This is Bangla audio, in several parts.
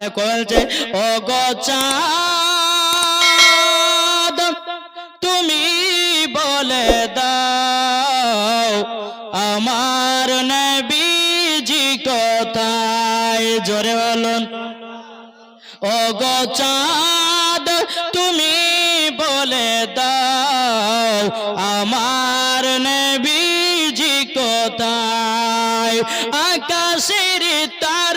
বলছে ও গোচাঁদ তুমি বলে দাও, আমার নবীজি কোথায়? জোরে বলুন ও গোচাঁদ তুমি বলে দাও, আমার নবীজি কোথায়? আকাশের তারকার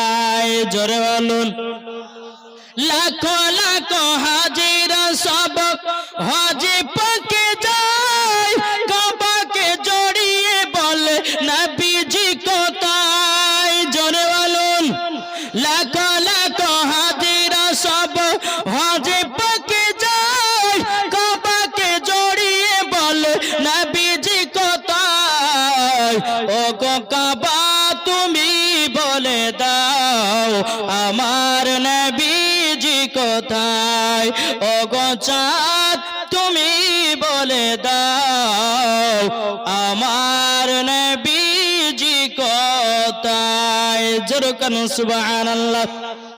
জোরে বলুন। লাখো লাখো হাজিরা সব হাজি পকে যায়, কাবাকে জড়িয়ে বলে, নবীজি কোথায়? জোরে বলুন। হাজিরা সব হাজি পকে যায়, কাবাকে জড়িয়ে বলে কোথায়? ও কাবা আমার নবীজি কোথায়? ও গো চাঁদ, তুমি বলে দাও, আমার নবীজি কোথায়? জোর কানু, সুবহানাল্লাহ।